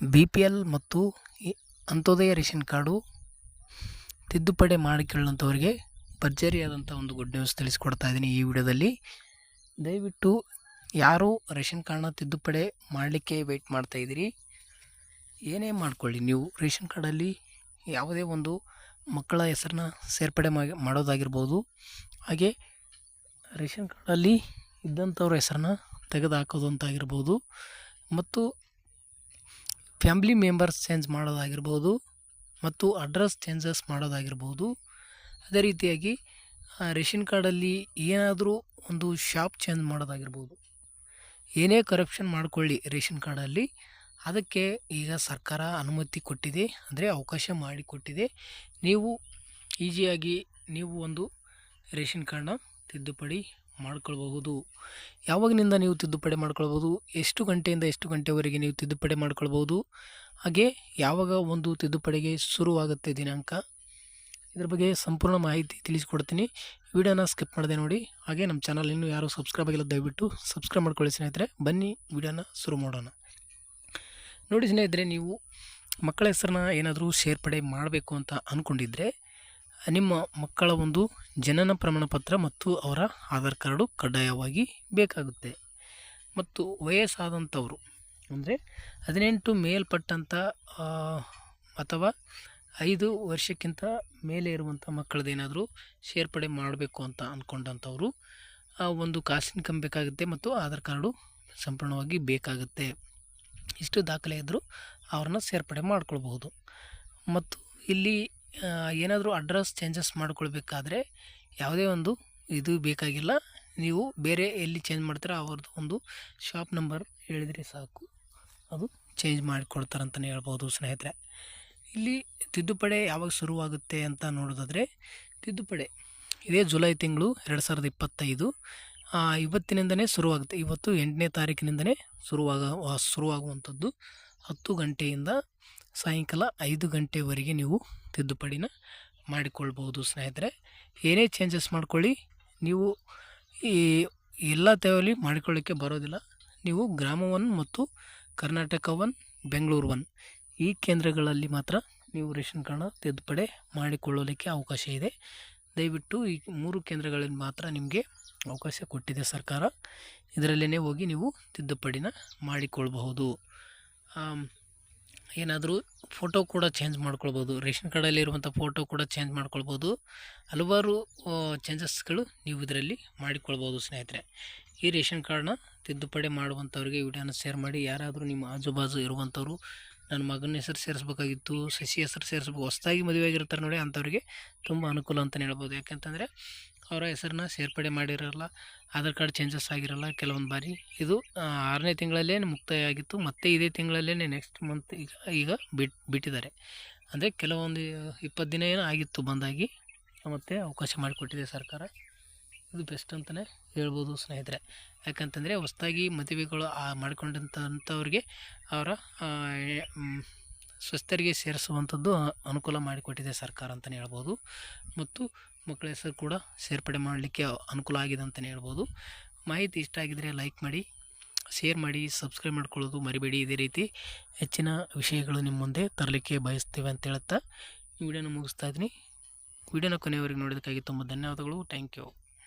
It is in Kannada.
ಬಿ ಪಿ ಎಲ್ ಮತ್ತು ಅಂತ್ಯೋದಯ ರೇಷನ್ ಕಾರ್ಡು ತಿದ್ದುಪಡಿ ಮಾಡಿಕೊಳ್ಳುವಂಥವರಿಗೆ ಭರ್ಜರಿಯಾದಂಥ ಒಂದು ಗುಡ್ ನ್ಯೂಸ್ ತಿಳಿಸ್ಕೊಡ್ತಾ ಇದ್ದೀನಿ ಈ ವಿಡಿಯೋದಲ್ಲಿ. ದಯವಿಟ್ಟು ಯಾರು ರೇಷನ್ ಕಾರ್ಡ್ನ ತಿದ್ದುಪಡಿ ಮಾಡಲಿಕ್ಕೆ ವೆಯ್ಟ್ ಮಾಡ್ತಾ ಇದ್ದೀರಿ, ಏನೇ ಮಾಡಿಕೊಳ್ಳಿ. ನೀವು ರೇಷನ್ ಕಾರ್ಡಲ್ಲಿ ಯಾವುದೇ ಒಂದು ಮಕ್ಕಳ ಹೆಸರನ್ನ ಸೇರ್ಪಡೆ ಮಾಡಿ, ಮಾಡೋದಾಗಿರ್ಬೋದು, ಹಾಗೆ ರೇಷನ್ ಕಾರ್ಡಲ್ಲಿ ಇದ್ದಂಥವ್ರ ಹೆಸರನ್ನ ತೆಗೆದು ಹಾಕೋದು ಅಂತಾಗಿರ್ಬೋದು ಮತ್ತು ಫ್ಯಾಮ್ಲಿ ಮೆಂಬರ್ಸ್ ಚೇಂಜ್ ಮಾಡೋದಾಗಿರ್ಬೋದು ಮತ್ತು ಅಡ್ರೆಸ್ ಚೇಂಜಸ್ ಮಾಡೋದಾಗಿರ್ಬೋದು. ಅದೇ ರೀತಿಯಾಗಿ ರೇಷನ್ ಕಾರ್ಡಲ್ಲಿ ಏನಾದರೂ ಒಂದು ಶಾಪ್ ಚೇಂಜ್ ಮಾಡೋದಾಗಿರ್ಬೋದು. ಏನೇ ಕರಪ್ಷನ್ ಮಾಡಿಕೊಳ್ಳಿ ರೇಷನ್ ಕಾರ್ಡಲ್ಲಿ. ಅದಕ್ಕೆ ಈಗ ಸರ್ಕಾರ ಅನುಮತಿ ಕೊಟ್ಟಿದೆ, ಅಂದರೆ ಅವಕಾಶ ಮಾಡಿಕೊಟ್ಟಿದೆ ನೀವು ಈಜಿಯಾಗಿ ನೀವು ಒಂದು ರೇಷನ್ ಕಾರ್ಡ್ನ ತಿದ್ದುಪಡಿ ಮಾಡ್ಕೊಳ್ಬಹುದು? ಯಾವಾಗಿನಿಂದ ನೀವು ತಿದ್ದುಪಡಿ ಮಾಡ್ಕೊಳ್ಬೋದು ಎಷ್ಟು ಗಂಟೆಯಿಂದ ಎಷ್ಟು ಗಂಟೆವರೆಗೆ ನೀವು ತಿದ್ದುಪಡಿ ಮಾಡ್ಕೊಳ್ಬೋದು ಹಾಗೆ ಯಾವಾಗ ಒಂದು ತಿದ್ದುಪಡಿಗೆ ಶುರುವಾಗುತ್ತೆ ದಿನಾಂಕ? ಇದ್ರ ಬಗ್ಗೆ ಸಂಪೂರ್ಣ ಮಾಹಿತಿ ತಿಳಿಸ್ಕೊಡ್ತೀನಿ. ವಿಡಿಯೋನ ಸ್ಕಿಪ್ ಮಾಡಿದೆ ನೋಡಿ. ಹಾಗೆ ನಮ್ಮ ಚಾನಲ್ ಇನ್ನೂ ಯಾರು ಸಬ್ಸ್ಕ್ರೈಬ್ ಆಗಿಲ್ಲ, ದಯವಿಟ್ಟು ಸಬ್ಸ್ಕ್ರೈಬ್ ಮಾಡ್ಕೊಳ್ಳಿ ಸ್ನೇಹಿತರೆ. ಬನ್ನಿ, ವಿಡಿಯೋನ ಶುರು ಮಾಡೋಣ. ನೋಡಿ ಸ್ನೇಹಿತರೆ, ನೀವು ಮಕ್ಕಳ ಹೆಸರನ್ನ ಏನಾದರೂ ಸೇರ್ಪಡೆ ಮಾಡಬೇಕು ಅಂತ ಅಂದ್ಕೊಂಡಿದ್ರೆ ನಿಮ್ಮ ಮಕ್ಕಳ ಒಂದು ಜನನ ಪ್ರಮಾಣ ಪತ್ರ ಮತ್ತು ಅವರ ಆಧಾರ್ ಕಾರ್ಡು ಕಡ್ಡಾಯವಾಗಿ ಬೇಕಾಗುತ್ತೆ. ಮತ್ತು ವಯಸ್ಸಾದಂಥವರು, ಅಂದರೆ ಹದಿನೆಂಟು ಮೇಲ್ಪಟ್ಟಂಥ ಅಥವಾ ಐದು ವರ್ಷಕ್ಕಿಂತ ಮೇಲೆ ಇರುವಂಥ ಮಕ್ಕಳದ್ದೇನಾದರೂ ಸೇರ್ಪಡೆ ಮಾಡಬೇಕು ಅಂತ ಅಂದ್ಕೊಂಡಂಥವ್ರು ಒಂದು ಕಾಸ್ಟ್ ಇನ್ಕಮ್ ಬೇಕಾಗುತ್ತೆ ಮತ್ತು ಆಧಾರ್ ಕಾರ್ಡು ಸಂಪೂರ್ಣವಾಗಿ ಬೇಕಾಗುತ್ತೆ. ಇಷ್ಟು ದಾಖಲೆ ಇದ್ದರೂ ಅವ್ರನ್ನ ಸೇರ್ಪಡೆ ಮಾಡ್ಕೊಳ್ಬಹುದು. ಮತ್ತು ಇಲ್ಲಿ ಏನಾದರೂ ಅಡ್ರೆಸ್ ಚೇಂಜಸ್ ಮಾಡ್ಕೊಳ್ಬೇಕಾದ್ರೆ ಯಾವುದೇ ಒಂದು ಇದು ಬೇಕಾಗಿಲ್ಲ. ನೀವು ಬೇರೆ ಎಲ್ಲಿ ಚೇಂಜ್ ಮಾಡ್ತೀರ ಅವ್ರದ್ದು ಒಂದು ಶಾಪ್ ನಂಬರ್ ಹೇಳಿದರೆ ಸಾಕು. ಅದು ಚೇಂಜ್ ಮಾಡಿಕೊಡ್ತಾರಂತಲೇ ಹೇಳ್ಬೋದು ಸ್ನೇಹಿತರೆ. ಇಲ್ಲಿ ತಿದ್ದುಪಡಿ ಯಾವಾಗ ಶುರುವಾಗುತ್ತೆ ಅಂತ ನೋಡೋದಾದರೆ ತಿದ್ದುಪಡಿ ಇದೇ ಜುಲೈ ತಿಂಗಳು ಎರಡು ಸಾವಿರದ ಇಪ್ಪತ್ತೈದು. ಇವತ್ತಿನಿಂದನೇ ಶುರುವಾಗುತ್ತೆ. ಇವತ್ತು ಎಂಟನೇ ತಾರೀಕಿನಿಂದನೇ ಶುರುವಾಗ ಶುರುವಾಗುವಂಥದ್ದು ಹತ್ತು ಗಂಟೆಯಿಂದ ಸಾಯಂಕಾಲ ಐದು ಗಂಟೆವರೆಗೆ ನೀವು ತಿದ್ದುಪಡಿನ ಮಾಡಿಕೊಳ್ಬೋದು ಸ್ನೇಹಿತರೆ. ಏನೇ ಚೇಂಜಸ್ ಮಾಡ್ಕೊಳ್ಳಿ, ನೀವು ಈ ಎಲ್ಲ ತೆವಲಿ ಮಾಡಿಕೊಳ್ಳೋಕ್ಕೆ ಬರೋದಿಲ್ಲ. ನೀವು ಗ್ರಾಮ ಒನ್ ಮತ್ತು ಕರ್ನಾಟಕ ಒನ್, ಬೆಂಗಳೂರು ಒನ್ ಈ ಕೇಂದ್ರಗಳಲ್ಲಿ ಮಾತ್ರ ನೀವು ರೇಷನ್ ಕಾರ್ಡ್ನ ತಿದ್ದುಪಡಿ ಮಾಡಿಕೊಳ್ಳಲಿಕ್ಕೆ ಅವಕಾಶ ಇದೆ. ದಯವಿಟ್ಟು ಈ ಮೂರು ಕೇಂದ್ರಗಳಲ್ಲಿ ಮಾತ್ರ ನಿಮಗೆ ಅವಕಾಶ ಕೊಟ್ಟಿದೆ ಸರ್ಕಾರ. ಇದರಲ್ಲೇ ಹೋಗಿ ನೀವು ತಿದ್ದುಪಡಿನ ಮಾಡಿಕೊಳ್ಬಹುದು. ಏನಾದರೂ ಫೋಟೋ ಕೂಡ ಚೇಂಜ್ ಮಾಡ್ಕೊಳ್ಬೋದು. ರೇಷನ್ ಕಾರ್ಡಲ್ಲಿ ಇರುವಂಥ ಫೋಟೋ ಕೂಡ ಚೇಂಜ್ ಮಾಡ್ಕೊಳ್ಬೋದು. ಹಲವಾರು ಚೇಂಜಸ್ಗಳು ನೀವು ಇದರಲ್ಲಿ ಮಾಡಿಕೊಳ್ಬೋದು ಸ್ನೇಹಿತರೆ. ಈ ರೇಷನ್ ಕಾರ್ಡ್ನ ತಿದ್ದುಪಡಿ ಮಾಡುವಂಥವ್ರಿಗೆ ವಿಡಿಯೋನ ಶೇರ್ ಮಾಡಿ. ಯಾರಾದರೂ ನಿಮ್ಮ ಆಜು ಬಾಜು ಇರುವಂಥವ್ರು ನನ್ನ ಮಗನ ಹೆಸರು ಸೇರಿಸ್ಬೇಕಾಗಿತ್ತು, ಸಸಿ ಹೆಸರು ಸೇರಿಸ್ಬೇಕು, ಹೊಸದಾಗಿ ಮದುವೆ ಆಗಿರ್ತಾರೆ ನೋಡಿ ಅಂಥವ್ರಿಗೆ ತುಂಬ ಅನುಕೂಲ ಅಂತಲೇ ಹೇಳ್ಬೋದು. ಯಾಕೆಂತಂದರೆ ಅವರ ಹೆಸರನ್ನ ಸೇರ್ಪಡೆ ಮಾಡಿರಲ್ಲ, ಆಧಾರ್ ಕಾರ್ಡ್ ಚೇಂಜಸ್ ಆಗಿರಲ್ಲ ಕೆಲವೊಂದು ಬಾರಿ. ಇದು ಆರನೇ ತಿಂಗಳಲ್ಲೇ ಮುಕ್ತಾಯ ಆಗಿತ್ತು ಮತ್ತೆ ಇದೇ ತಿಂಗಳಲ್ಲೇ ನೆಕ್ಸ್ಟ್ ಮಂತ್ ಈಗ ಈಗ ಬಿಟ್, ಬಿಟ್ಟಿದ್ದಾರೆ. ಅಂದರೆ ಕೆಲವೊಂದು ಇಪ್ಪತ್ತು ದಿನ ಏನೋ ಆಗಿತ್ತು ಬಂದಾಗಿ, ಮತ್ತೆ ಅವಕಾಶ ಮಾಡಿಕೊಟ್ಟಿದೆ ಸರ್ಕಾರ. ಇದು ಬೆಸ್ಟ್ ಅಂತಲೇ ಹೇಳ್ಬೋದು ಸ್ನೇಹಿತರೆ. ಯಾಕಂತಂದರೆ ಹೊಸ್ದಾಗಿ ಮದುವೆಗಳು ಮಾಡ್ಕೊಂಡಂಥವ್ರಿಗೆ ಅವರ ಸ್ವಸ್ಥರಿಗೆ ಸೇರಿಸುವಂಥದ್ದು ಅನುಕೂಲ ಮಾಡಿಕೊಟ್ಟಿದೆ ಸರ್ಕಾರ ಅಂತಲೇ ಹೇಳ್ಬೋದು. ಮತ್ತು ಮಕ್ಕಳ ಹೆಸರು ಕೂಡ ಸೇರ್ಪಡೆ ಮಾಡಲಿಕ್ಕೆ ಅನುಕೂಲ ಆಗಿದೆ ಅಂತಲೇ ಹೇಳ್ಬೋದು. ಮಾಹಿತಿ ಇಷ್ಟ ಆಗಿದರೆ ಲೈಕ್ ಮಾಡಿ, ಶೇರ್ ಮಾಡಿ, ಸಬ್ಸ್ಕ್ರೈಬ್ ಮಾಡ್ಕೊಳ್ಳೋದು ಮರಿಬೇಡಿ. ಇದೇ ರೀತಿ ಹೆಚ್ಚಿನ ವಿಷಯಗಳು ನಿಮ್ಮ ಮುಂದೆ ತರಲಿಕ್ಕೆ ಬಯಸ್ತೇವೆ ಅಂತ ಹೇಳುತ್ತಾ, ಈ ವಿಡಿಯೋನ ಮುಗಿಸ್ತಾ ಇದ್ದೀನಿ. ವಿಡಿಯೋನ ಕೊನೆಯವರೆಗೆ ನೋಡೋದಕ್ಕಾಗಿ ತುಂಬ ಧನ್ಯವಾದಗಳು. Thank you.